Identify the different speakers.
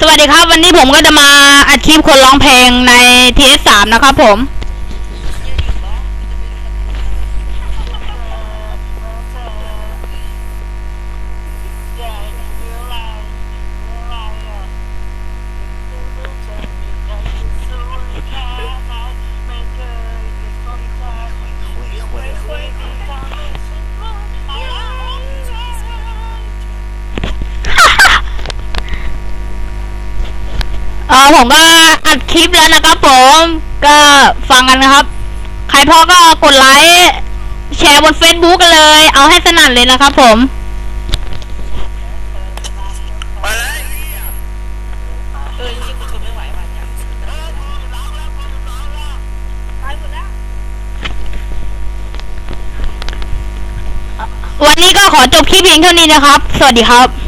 Speaker 1: สวัสดีครับ วันนี้ผมก็จะมาอัดคลิปคนร้องเพลงใน TS3 นะครับผม เออผมก็อัดคลิปแล้วนะครับผม ก็ฟังกันนะครับ ใครพอก็กดไลค์ แชร์บน Facebook กันเลย เอาให้สนั่นเลยนะครับผม
Speaker 2: เออจริงๆกูทนไม่ไหวว่ะเนี่ยตายหมดแล้ว
Speaker 1: วันนี้ก็ขอจบคลิปเพียงเท่านี้นะครับ สวัสดีครับ